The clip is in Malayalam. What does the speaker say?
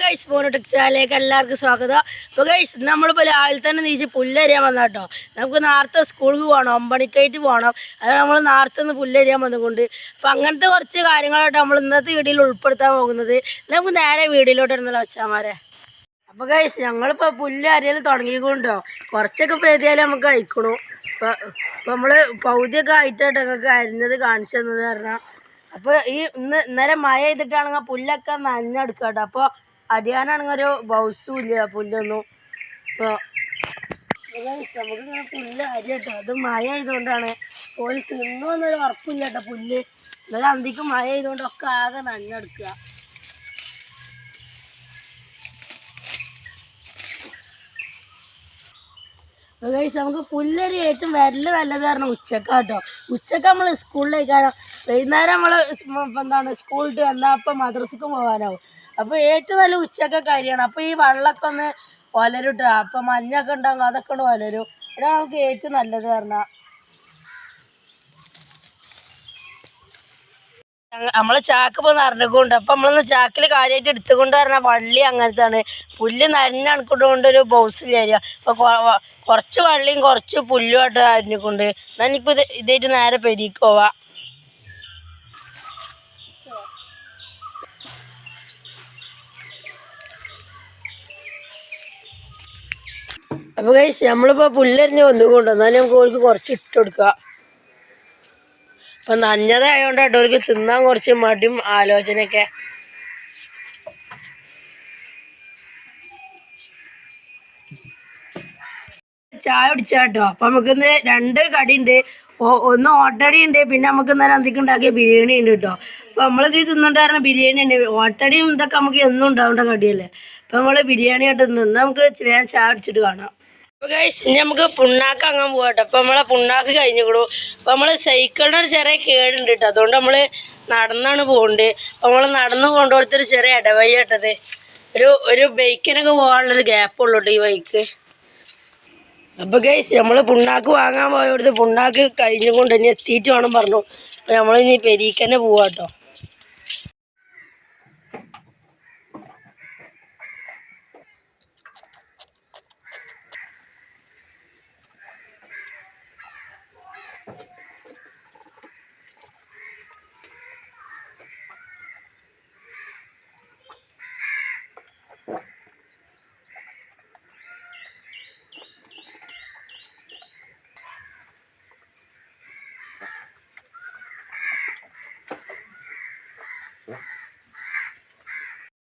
ഗൈസ് മോണോട്ടിക്സാലേക്ക് എല്ലാവർക്കും സ്വാഗതം. അപ്പോൾ ഗൈസ് നമ്മളിപ്പോൾ രാവിലെ തന്നെ നീച്ച് പുല്ലരിയാൻ വന്ന കേട്ടോ നമുക്ക് നേരത്തെ സ്കൂളിൽ പോകണം ഒമ്പണിക്കായിട്ട് പോകണം അത് നമ്മൾ നേരത്തെ നിന്ന് പുല്ലരിയാൻ വന്നുകൊണ്ട്. അപ്പോൾ അങ്ങനത്തെ കുറച്ച് കാര്യങ്ങളായിട്ട് നമ്മൾ ഇന്നത്തെ വീഡിയോയിൽ ഉൾപ്പെടുത്താൻ പോകുന്നത്. നമുക്ക് നേരെ വീഡിയോയിലോട്ട് ഇരുന്നല്ലോ അച്ഛാമാരെ അപ്പോൾ ഗൈസ് ഞങ്ങളിപ്പോൾ പുല്ല് അരിയൽ തുടങ്ങിക്കൊണ്ടോ. കുറച്ചൊക്കെ പേതിയാലും നമുക്ക് അയക്കണു ഇപ്പോൾ ഇപ്പോൾ നമ്മൾ പൗതിയൊക്കെ ആയിട്ടായിട്ട് ഞങ്ങൾക്ക് അരിഞ്ഞത് കാണിച്ചു തന്നത് പറഞ്ഞാൽ അപ്പോൾ ഈ ഇന്ന് ഇന്നലെ മഴ ചെയ്തിട്ടാണെങ്കിൽ പുല്ലൊക്കെ നനഞ്ഞെടുക്കുക കേട്ടോ അപ്പോൾ അരിയാനാണെങ്കിൽ ഒരു ബൗസും ഇല്ല പുല്ലൊന്നും. ഇപ്പോൾ നമുക്കിങ്ങനെ പുല്ല് അരി കേട്ടോ അത് മഴ ആയതുകൊണ്ടാണ് പോയി തിന്നോ എന്നൊരു ഉറപ്പില്ല കേട്ടോ പുല്ല്. എന്നാലും അന്തിക്ക് മഴ ആയതുകൊണ്ടൊക്കെ ആകെ നനഞ്ഞെടുക്കുക. അപ്പോൾ നമുക്ക് പുല്ലരി ഏറ്റവും വരൽ വല്ലത് കാരണം ഉച്ചക്കാട്ടോ. ഉച്ചയ്ക്ക് നമ്മൾ സ്കൂളിലേക്കാണ് വൈകുന്നേരം നമ്മൾ എന്താണ് സ്കൂളിട്ട് വന്നാൽ അപ്പം മദ്രസക്ക് പോകാനാവും. അപ്പോൾ ഏറ്റവും നല്ല ഉച്ചക്കെ കാര്യമാണ്. അപ്പോൾ ഈ വെള്ളമൊക്കെ ഒന്ന് ഒലരുട്ട അപ്പം മഞ്ഞൊക്കെ ഉണ്ടാകും അതൊക്കെ ഉണ്ട് ഒലരും. ഇതാണ് നമുക്ക് ഏറ്റവും നല്ലത് പറഞ്ഞാൽ നമ്മളെ ചാക്ക് ഇപ്പോൾ നിറഞ്ഞുകൊണ്ട് അപ്പം നമ്മളൊന്ന് ചാക്കിൽ കാര്യമായിട്ട് എടുത്തുകൊണ്ട് പറഞ്ഞാൽ വള്ളി അങ്ങനത്താണ്. പുല്ല് നനഞ്ഞണക്കൊണ്ട് ഒരു ബൗസിൽ കയറിയ അപ്പോൾ കുറച്ച് വള്ളിയും കുറച്ച് പുല്ലുമായിട്ട് അരിഞ്ഞുകൊണ്ട് എന്നാൽ ഇനിയിപ്പോൾ ഇത് ഇതായിട്ട് നേരെ പെരിക്ക് അപ്പോൾ കഴിച്ച് നമ്മളിപ്പോൾ പുല്ലരിഞ്ഞ് കൊന്നുകൊണ്ട് എന്നാലും നമുക്ക് ഓൾക്ക് കുറച്ച് ഇട്ട് കൊടുക്കുക അപ്പം നഞ്ഞതായതുകൊണ്ട് കേട്ടോ അവർക്ക് തിന്നാൻ കുറച്ച് മടിയും ആലോചനയൊക്കെ. ചായ കുടിച്ചാട്ടോ അപ്പൊ നമുക്കിന്ന് രണ്ട് കടി ഉണ്ട് ഒന്ന് ഓട്ടടി ഉണ്ട് പിന്നെ നമുക്ക് ഇന്നലെ അന്തിക്ക് ഉണ്ടാക്കിയ ബിരിയാണി ഉണ്ട് കേട്ടോ. അപ്പൊ നമ്മളിത് തിന്നുണ്ടായിരുന്ന ബിരിയാണി ഉണ്ട് ഓട്ടടിയും ഇതൊക്കെ നമുക്ക് എന്നും ഉണ്ടാവേണ്ട കടിയല്ലേ. അപ്പൊ നമ്മൾ ബിരിയാണി ആയിട്ട് നിന്ന് നമുക്ക് ചായ അടിച്ചിട്ട് കാണാം. ഗൈസ് ഇനി നമുക്ക് പുണ്ണാക്ക് അങ്ങാൻ പോകട്ടെ അപ്പൊ നമ്മളെ പുണ്ണാക്ക് കഴിഞ്ഞിക്കണു. അപ്പൊ നമ്മൾ സൈക്കിളിന് ഒരു ചെറിയ കേടുണ്ട് കേട്ടോ അതുകൊണ്ട് നമ്മൾ നടന്നാണ് പോകേണ്ടത് അപ്പൊ നമ്മൾ നടന്നു കൊണ്ടുപോലത്തൊരു ചെറിയ ഇടവഴി കേട്ടത് ഒരു ഒരു ബൈക്കിനൊക്കെ പോകാനുള്ളൊരു ഗ്യാപ്പ് ഉള്ളൂ കേട്ടോ ഈ ബൈക്ക്. അപ്പൊ ഗൈസ് നമ്മൾ പുണ്ണാക്ക് വാങ്ങാൻ പോയവിടുത്തെ പുണ്ണാക്ക് കഴിഞ്ഞുകൊണ്ട് ഇനി എത്തിയിട്ട് വേണം പറഞ്ഞു. അപ്പൊ നമ്മളിനി പെരീക്കന്നെ പോവാട്ടോ.